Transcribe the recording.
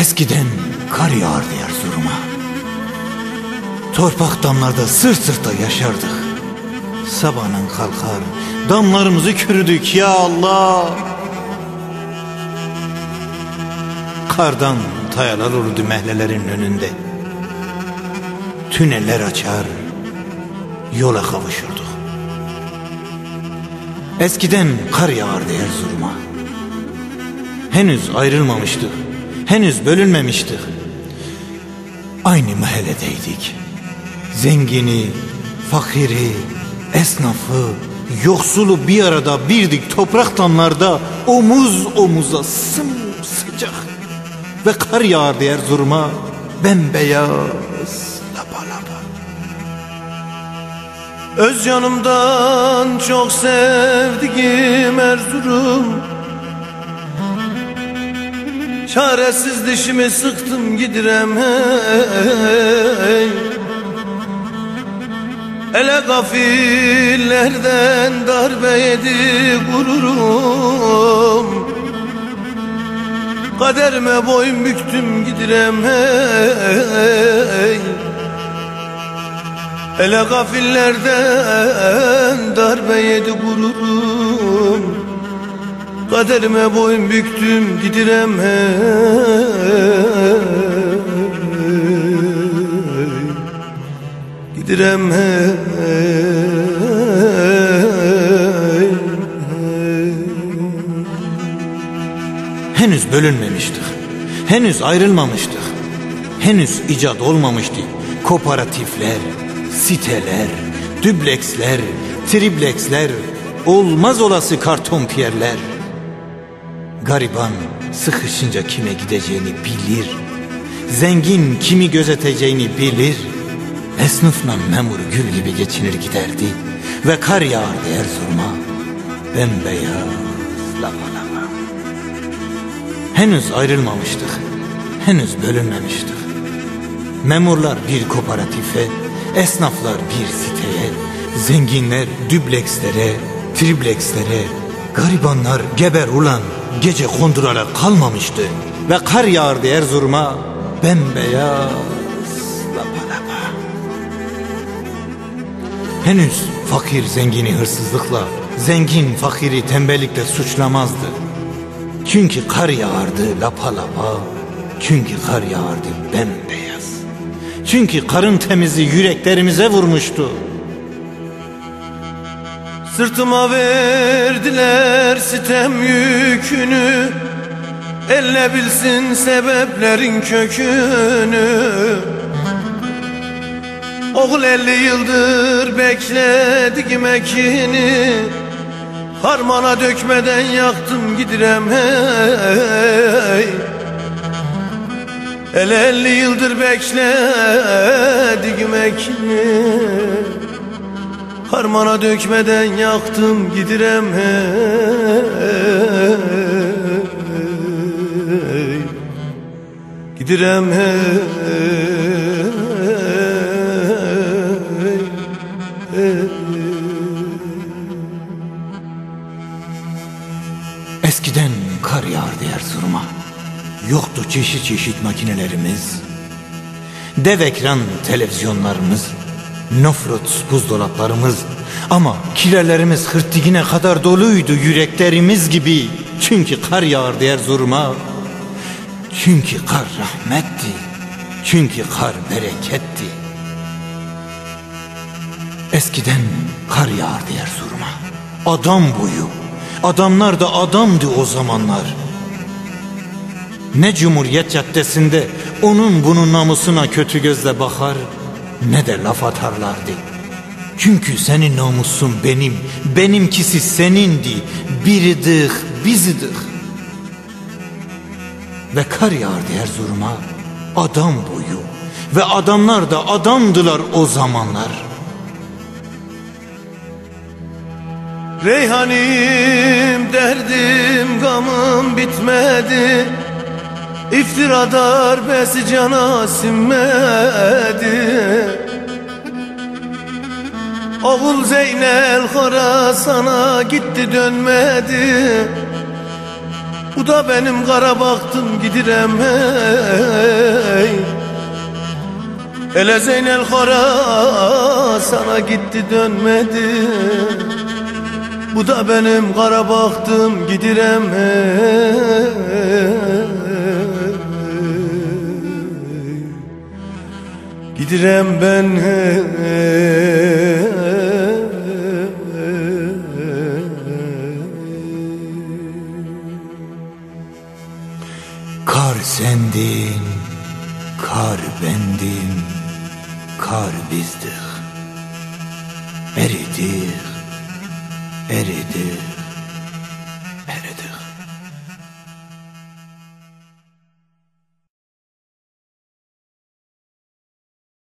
Eskiden kar yağardı Erzurum'a. Torpak damlarda sırt sırta yaşardık. Sabahın kalkar, damlarımızı kürüdük ya Allah. Kardan tayalar olurdu mehlelerin önünde. Tüneller açar, yola kavuşurduk. Eskiden kar yağardı Erzurum'a. Henüz ayrılmamıştık, henüz bölünmemiştik. Aynı mahalledeydik. Zengini, fakiri, esnafı, yoksulu bir arada birdik toprak damlarda omuz omuza sımsıcak. Ve kar yağardı Erzurum'a bembeyaz lapa lapa. Öz yanımdan çok sevdiğim Erzurum Çaresiz dişimi sıktım gidirem hey Ele gafillerden darbe yedi gururum. Kaderime boyun büktüm gidirem hey Ele gafillerden darbe yedi gururum Kaderime boyun büktüm gidirem hey Gidirem hey. Henüz bölünmemiştik. Henüz ayrılmamıştık. Henüz icat olmamıştı. Kooperatifler, siteler, dübleksler, tripleksler, olmaz olası karton piyerler. Gariban sıkışınca kime gideceğini bilir. Zengin kimi gözeteceğini bilir. Esnafla memur gül gibi geçinir giderdi. Ve kar yağardı Erzurum'a. Bembeyaz lapa. Henüz ayrılmamıştık. Henüz bölünmemiştik. Memurlar bir kooperatife, esnaflar bir siteye, zenginler düblekslere, triplekslere, garibanlar geber ulan gece kondurarak kalmamıştı. Ve kar yağardı Erzurum'a bembeyaz lapa lapa. Henüz fakir zengini hırsızlıkla, zengin fakiri tembellikle suçlamazdı. Çünkü kar yağardı lapa lapa, çünkü kar yağardı bembeyaz. Çünkü karın temizi yüreklerimize vurmuştu. Sırtıma verdiler sitem yükünü. Elle bilsin sebeplerin kökünü. Oğul elli yıldır bekledi ekini Harmana dökmeden yaktım gidirem hey. El elli yıldır bekledim ekini Harmana dökmeden yaktım gidirem hey Gidirem hey. Eskiden kar yağardı Erzurum'a. Yoktu çeşit çeşit makinelerimiz. Dev ekran televizyonlarımız. Nofrut buzdolaplarımız. Ama kirelerimiz hırtigine kadar doluydu yüreklerimiz gibi. Çünkü kar yağardı Erzurum'a. Çünkü kar rahmetti. Çünkü kar bereketti. Eskiden kar yağardı Erzurum'a. Adam boyu. Adamlar da adamdı o zamanlar. Ne Cumhuriyet Caddesi'nde onun bunun namusuna kötü gözle bakar ne de laf atarlardı. Çünkü senin namusun benim, benimkisi senindi. Biridik, bizidik. Ve kar yağardı Erzurum'a adam boyu. Ve adamlar da adamdılar o zamanlar. Reyhanim derdim gamım bitmedi İftira darbesi cana sinmedi. Oğul Zeynel Horasan'a gitti dönmedi. Bu da benim kara baktım gidirem hey Ele Zeynel Kara sana gitti dönmedi. Bu da benim kara baktım gidirem hey Gidirem ben Kar sendin, kar bendim, kar bizdik. Eridik, eridik.